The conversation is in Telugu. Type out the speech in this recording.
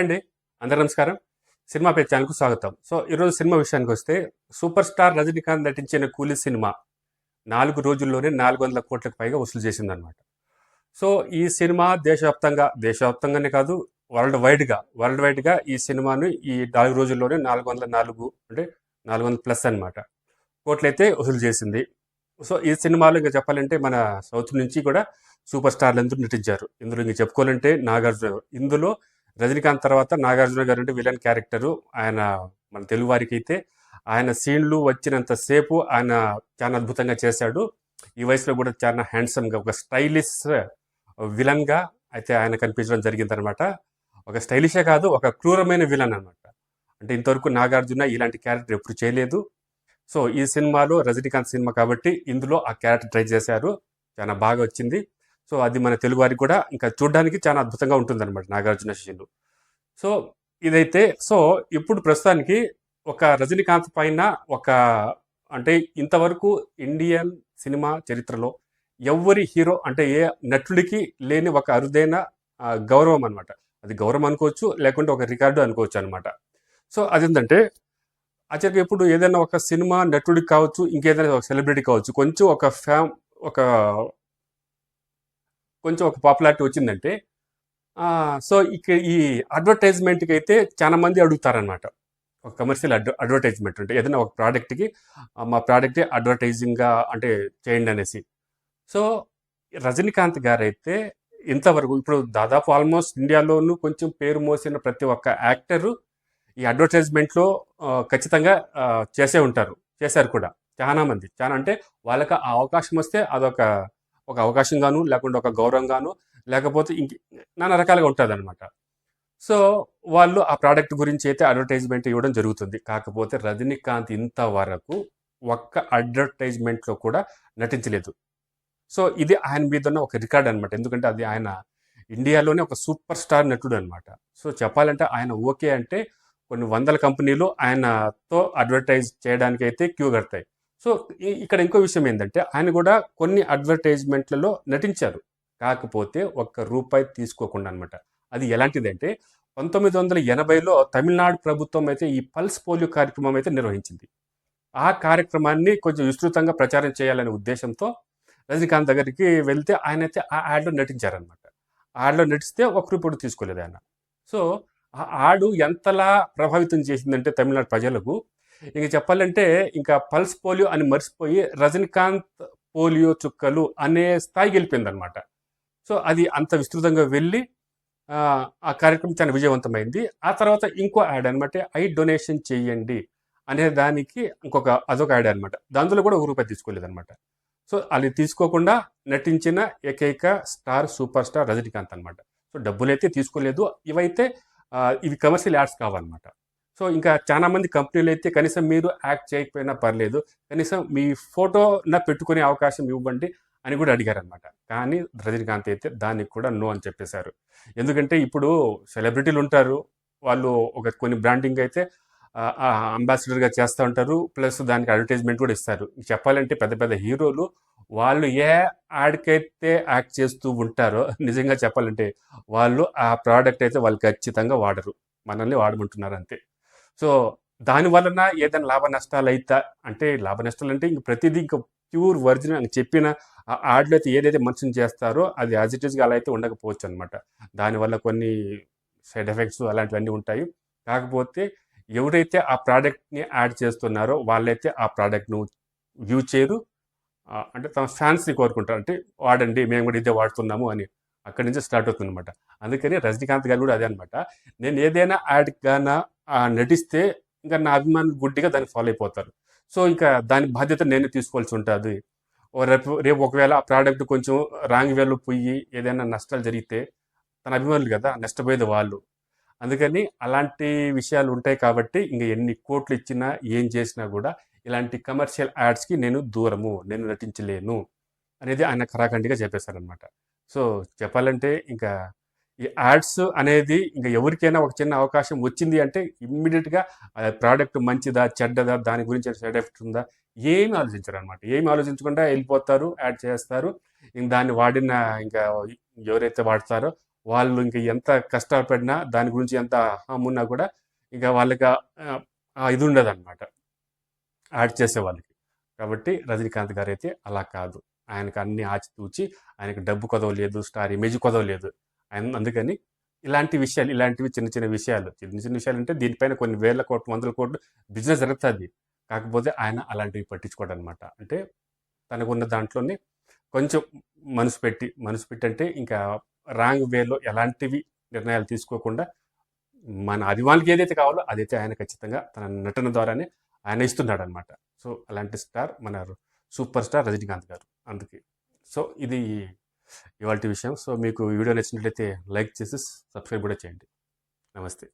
హాయ్ అండి. అందరు నమస్కారం. సినిమా పే ఛానల్కు స్వాగతం. సో ఈరోజు సినిమా విషయానికి వస్తే సూపర్ స్టార్ రజనీకాంత్ నటించిన కూలీ సినిమా నాలుగు రోజుల్లోనే నాలుగు వందల కోట్లకు పైగా వసూలు చేసిందనమాట సో ఈ సినిమా దేశవ్యాప్తంగా దేశవ్యాప్తంగానే కాదు వరల్డ్ వైడ్గా వరల్డ్ వైడ్గా ఈ సినిమాను ఈ నాలుగు రోజుల్లోనే నాలుగు వందల నాలుగు అంటే నాలుగు వందల ప్లస్ అనమాట కోట్లయితే వసూలు చేసింది. సో ఈ సినిమాలో ఇంకా చెప్పాలంటే మన సౌత్ నుంచి కూడా సూపర్ స్టార్లు అందరూ నటించారు. ఇందులో ఇంక చెప్పుకోవాలంటే నాగార్జున ఇందులో రజనీకాంత్ తర్వాత నాగార్జున గారు అంటే విలన్ క్యారెక్టరు. ఆయన మన తెలుగు వారికి అయితే ఆయన సీన్లు వచ్చినంత సేపు ఆయన చాలా అద్భుతంగా చేశాడు. ఈ వయసులో కూడా చాలా హ్యాండ్సమ్గా ఒక స్టైలిష్ విలన్గా అయితే ఆయన కనిపించడం జరిగిందనమాట ఒక స్టైలిషే కాదు ఒక క్రూరమైన విలన్ అనమాట అంటే ఇంతవరకు నాగార్జున ఇలాంటి క్యారెక్టర్ ఎప్పుడు చేయలేదు. సో ఈ సినిమాలో రజనీకాంత్ సినిమా కాబట్టి ఇందులో ఆ క్యారెక్టర్ ట్రై చేశారు. చాలా బాగా వచ్చింది. సో అది మన తెలుగు వారికి కూడా ఇంకా చూడడానికి చాలా అద్భుతంగా ఉంటుంది అనమాట నాగార్జున శిష్యులు సో ఇదైతే సో ఇప్పుడు ప్రస్తుతానికి ఒక రజనీకాంత్ పైన ఒక అంటే ఇంతవరకు ఇండియన్ సినిమా చరిత్రలో ఎవరి హీరో అంటే ఏ నటుడికి లేని ఒక అరుదైన గౌరవం అనమాట అది గౌరవం అనుకోవచ్చు లేకుంటే ఒక రికార్డు అనుకోవచ్చు అనమాట సో అదేంటంటే అచ్చక ఎప్పుడు ఏదైనా ఒక సినిమా నటుడికి కావచ్చు ఇంకేదైనా ఒక సెలబ్రిటీ కావచ్చు కొంచెం ఒక ఫ్యామ్ ఒక కొంచెం ఒక పాపులారిటీ వచ్చిందంటే సో ఇక ఈ అడ్వర్టైజ్మెంట్కి అయితే చాలా మంది అడుగుతారనమాట ఒక కమర్షియల్ అడ్వ అడ్వర్టైజ్మెంట్ అంటే ఏదైనా ఒక ప్రోడక్ట్కి మా ప్రోడక్టే అడ్వర్టైజింగ్గా అంటే చేయండి అనేసి. సో రజనీకాంత్ గారు అయితే ఇంతవరకు ఇప్పుడు దాదాపు ఆల్మోస్ట్ ఇండియాలోనూ కొంచెం పేరు మోసిన ప్రతి ఒక్క యాక్టరు ఈ అడ్వర్టైజ్మెంట్లో ఖచ్చితంగా చేసే ఉంటారు. చేశారు కూడా. చాలా మంది. చాలా అంటే వాళ్ళకి ఆ అవకాశం వస్తే అదొక ఒక అవకాశంగాను లేకుంటే ఒక గౌరవంగాను లేకపోతే ఇంక నానా రకాలుగా ఉంటుంది అనమాట సో వాళ్ళు ఆ ప్రోడక్ట్ గురించి అయితే అడ్వర్టైజ్మెంట్ ఇవ్వడం జరుగుతుంది. కాకపోతే రజనీకాంత్ ఇంతవరకు ఒక్క అడ్వర్టైజ్మెంట్లో కూడా నటించలేదు. సో ఇది ఆయన మీద ఉన్న ఒక రికార్డ్ అనమాట ఎందుకంటే అది ఆయన ఇండియాలోనే ఒక సూపర్ స్టార్ నటుడు అనమాట సో చెప్పాలంటే ఆయన ఓకే అంటే కొన్ని వందల కంపెనీలు ఆయనతో అడ్వర్టైజ్ చేయడానికి అయితే క్యూ కడతాయి. సో ఈ- ఇక్కడ ఇంకో విషయం ఏంటంటే ఆయన కూడా కొన్ని అడ్వర్టైజ్మెంట్లలో నటించారు. కాకపోతే ఒక్క రూపాయి తీసుకోకుండా అనమాట అది ఎలాంటిదంటే పంతొమ్మిది వందల ఎనభైలో తమిళనాడు ప్రభుత్వం అయితే ఈ పల్స్ పోలియో కార్యక్రమం అయితే నిర్వహించింది. ఆ కార్యక్రమాన్ని కొంచెం విస్తృతంగా ప్రచారం చేయాలనే ఉద్దేశంతో రజనీకాంత్ దగ్గరికి వెళ్తే ఆయన అయితే ఆ యాడ్లో నటించారనమాట ఆ యాడ్లో నటిస్తే ఒక రూపాయి తీసుకోలేదు ఆయన. సో ఆ ఆడు ఎంతలా ప్రభావితం చేసిందంటే తమిళనాడు ప్రజలకు ఇంక చెప్పాలంటే ఇంకా పల్స్ పోలియో అని మర్చిపోయి రజనీకాంత్ పోలియో చుక్కలు అనే స్థాయికి వెళ్ళిపోయిందనమాట సో అది అంత విస్తృతంగా వెళ్ళి ఆ, కార్యక్రమం చాలా విజయవంతమైంది. ఆ తర్వాత ఇంకో యాడ్ అనమాట ఐ డొనేషన్ చేయండి అనే దానికి ఇంకొక అదొక యాడ్ అనమాట దాంట్లో కూడా ఒక రూపాయి తీసుకోలేదనమాట సో అది తీసుకోకుండా నటించిన ఏకైక స్టార్ సూపర్ స్టార్ రజనీకాంత్ అనమాట సో డబ్బులు అయితే తీసుకోలేదు. ఇవైతే ఇవి కమర్షియల్ యాడ్స్ కావన్నమాట. సో ఇంకా చాలా మంది కంపెనీలు అయితే కనీసం మీరు యాక్ట్ చేయకపోయినా పర్లేదు. కనీసం మీ ఫోటోన పెట్టుకునే అవకాశం ఇవ్వండి అని కూడా అడిగారనమాట కానీ రజనీకాంత్ అయితే దానికి కూడా నో అని చెప్పేశారు. ఎందుకంటే ఇప్పుడు సెలబ్రిటీలు ఉంటారు. వాళ్ళు ఒక కొన్ని బ్రాండింగ్ అయితే అంబాసిడర్గా చేస్తూ ఉంటారు. ప్లస్ దానికి అడ్వర్టైజ్మెంట్ కూడా ఇస్తారు. చెప్పాలంటే పెద్ద పెద్ద హీరోలు వాళ్ళు ఏ యాడ్కైతే యాక్ట్ చేస్తూ ఉంటారో నిజంగా చెప్పాలంటే వాళ్ళు ఆ ప్రోడక్ట్ అయితే వాళ్ళు ఖచ్చితంగా వాడరు. మనల్ని వాడమంటున్నారు అంతే. సో దాని వలన ఏదైనా లాభ నష్టాలు అయితే అంటే లాభ నష్టాలు అంటే ఇంక ప్రతిదీ ఇంక ప్యూర్ ఒరిజినల్ అని చెప్పిన ఆ యాడ్లో అయితే ఏదైతే మనుషులు చేస్తారో అది యాజ్ ఇట్ ఈస్గా అలా అయితే ఉండకపోవచ్చు అనమాట దానివల్ల కొన్ని సైడ్ ఎఫెక్ట్స్ అలాంటివన్నీ ఉంటాయి. కాకపోతే ఎవరైతే ఆ ప్రోడక్ట్ని యాడ్ చేస్తున్నారో వాళ్ళైతే ఆ ప్రోడక్ట్ను వ్యూ చేయరు. అంటే తమ ఫ్యాన్స్ని కోరుకుంటారు. అంటే వాడండి మేము కూడా ఇదే వాడుతున్నాము అని అక్కడి నుంచి స్టార్ట్ అవుతుంది అనమాట అందుకని రజనీకాంత్ గారు కూడా అదే అనమాట నేను ఏదైనా యాడ్ గానా నటిస్తే ఇంకా నా అభిమానులు గుడ్డిగా దాన్ని ఫాలో అయిపోతారు. సో ఇంకా దాని బాధ్యత నేనే తీసుకోవాల్సి ఉంటుంది. ఓ రేపు రేపు ఒకవేళ ఆ ప్రోడక్ట్ కొంచెం రాంగ్ వేలో పోయి ఏదైనా నష్టాలు జరిగితే తన అభిమానులు కదా నష్టపోయేది వాళ్ళు. అందుకని అలాంటి విషయాలు ఉంటాయి కాబట్టి ఇంకా ఎన్ని కోట్లు ఇచ్చినా ఏం చేసినా కూడా ఇలాంటి కమర్షియల్ యాడ్స్కి నేను దూరము నేను నటించలేను అనేది ఆయన ఖరాఖండిగా చెప్పేశారనమాట సో చెప్పాలంటే ఇంకా ఈ యాడ్స్ అనేది ఇంకా ఎవరికైనా ఒక చిన్న అవకాశం వచ్చింది అంటే ఇమ్మీడియట్గా ప్రోడక్ట్ మంచిదా చెడ్డదా దాని గురించి సైడ్ ఎఫెక్ట్ ఉందా? ఏమి ఆలోచించరు అనమాట ఏమి ఆలోచించకుండా వెళ్ళిపోతారు యాడ్ చేస్తారు. ఇంక దాన్ని వాడిన ఇంకా ఎవరైతే వాడతారో వాళ్ళు ఇంకా ఎంత కష్టపడినా దాని గురించి ఎంత అహమున్నా కూడా ఇంకా వాళ్ళకి ఇది ఉండదు అనమాట యాడ్ చేసే వాళ్ళకి. కాబట్టి రజనీకాంత్ గారు అయితే అలా కాదు. ఆయనకు అన్ని ఆచితూచి ఆయనకు డబ్బు కొదవలేదు స్టార్ ఇమేజ్ కొదవలేదు. అందుకని ఇలాంటి విషయాలు ఇలాంటివి చిన్న చిన్న విషయాలు చిన్న చిన్న విషయాలు అంటే దీనిపైన కొన్ని వేల కోట్లు వందల కోట్లు బిజినెస్ జరుగుతుంది. కాకపోతే ఆయన అలాంటివి పట్టించుకోవడం అనమాట అంటే తనకున్న దాంట్లోనే కొంచెం మనసు పెట్టి మనసు పెట్టి అంటే ఇంకా రాంగ్ వేలో ఎలాంటివి నిర్ణయాలు తీసుకోకుండా మన అభిమానులకి ఏదైతే కావాలో అదైతే ఆయన ఖచ్చితంగా తన నటన ద్వారానే ఆయన ఇస్తున్నాడు అనమాట సో అలాంటి స్టార్ మన సూపర్ స్టార్ రజనీకాంత్ గారు అందుకే. సో ఇది ఇవాళ విషయం. సో మీకు వీడియో నచ్చినట్లయితే లైక్ చేసి సబ్స్క్రైబ్ కూడా చేయండి. నమస్తే.